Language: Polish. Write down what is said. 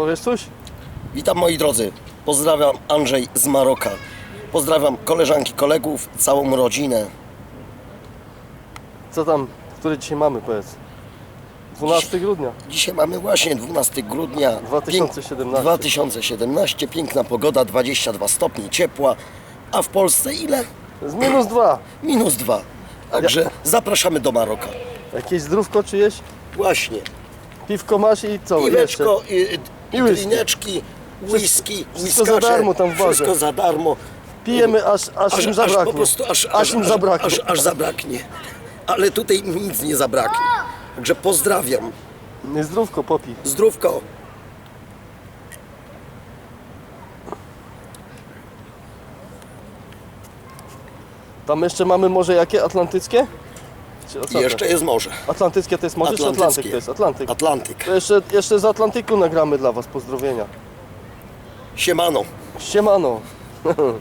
Powiesz coś? Witam moi drodzy. Pozdrawiam Andrzej z Maroka. Pozdrawiam koleżanki, kolegów, całą rodzinę. Co tam, który dzisiaj mamy, powiedz? 12 grudnia. Dzisiaj mamy właśnie 12 grudnia 2017. 2017. Piękna pogoda, 22 stopnie ciepła. A w Polsce ile? Z minus dwa. Minus 2. Także zapraszamy do Maroka. Jakieś zdrówko czyjeś? Właśnie. Piwko masz i co? jeszcze? Piweczko, i, I whisky. drineczki, whisky, wszystko za darmo tam w barze. Wszystko za darmo. Pijemy aż, aż, Aż, im aż zabraknie. po prostu, aż, aż im zabraknie. Aż, aż zabraknie. Ale tutaj mi nic nie zabraknie. Także pozdrawiam. Zdrówko popij. Zdrówko. Tam jeszcze mamy może jakie? Atlantyckie? I jeszcze jest morze. Atlantyckie to jest morze czy Atlantyk to jest? Atlantyk. Atlantyk. To jeszcze, jeszcze z Atlantyku nagramy dla Was pozdrowienia. Siemano. Siemano.